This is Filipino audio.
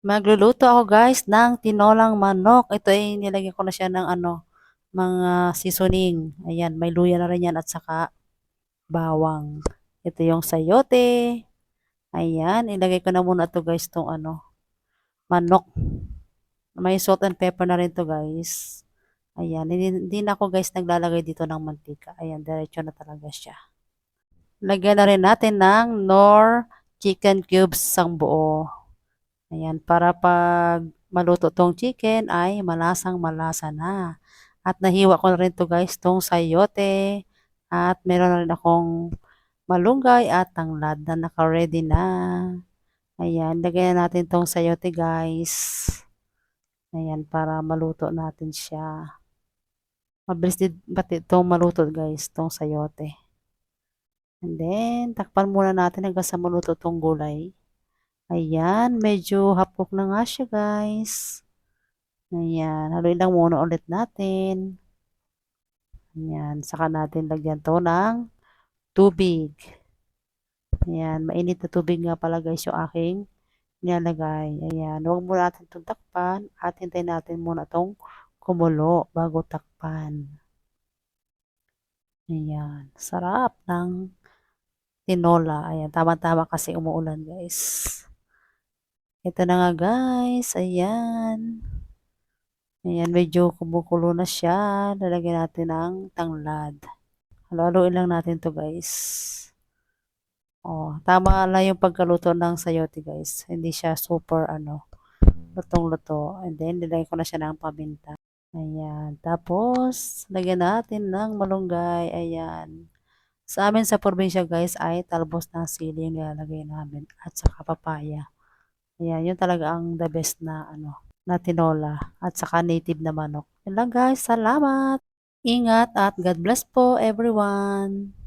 Magluluto ako guys ng tinolang manok. Ito ay nilagyan ko na siya ng ano, mga seasoning. Ayan, may luya na rin yan at saka bawang. Ito yung sayote. Ayan, ilagay ko na muna to guys tong ano, manok. May salt and pepper na rin to guys. Ayan, hindi, hindi na ako guys naglalagay dito ng mantika. Ayan, diretso na talaga siya. Lagyan na rin natin ng nor chicken cubes sang buo. Ayan, para pag maluto tong chicken ay malasang malasa na. At nahiwa ko na rin to guys, tong sayote. At meron na rin akong malunggay at tanglad na naka-ready na. Ayan, lagyan na natin tong sayote guys. Ayan, para maluto natin siya. Mabilis din pati itong maluto guys, tong sayote. And then, takpan muna natin hanggang sa maluto tong gulay. Ayan, medyo hapok na nga siya guys. Ayan, haluin lang muna ulit natin. Ayan, saka natin lagyan to ng tubig. Ayan, mainit na tubig nga pala guys yung aking nilalagay. Ayan, huwag muna natin itong takpan at hintayin natin muna itong kumulo bago takpan. Ayan, sarap ng tinola. Ayan, tama-tama kasi umuulan guys. Ito na nga guys. Ayan. Ayan, medyo kumukulo na siya. Lalagyan natin ng tanglad. Halo-haloin lang natin to guys. Oh, tama lang yung pagkaluto ng sayote guys. Hindi siya super ano, lutong-luto. And then, nilagay ko na siya ng paminta. Ayan. Tapos, lagyan natin ng malunggay. Ayan. Sa amin sa probinsya guys ay talbos ng sili yung nilalagay namin at saka papaya. Ayan, yun talaga ang the best na ano, na tinola at saka native na manok. Yun lang guys, salamat! Ingat at God bless po everyone!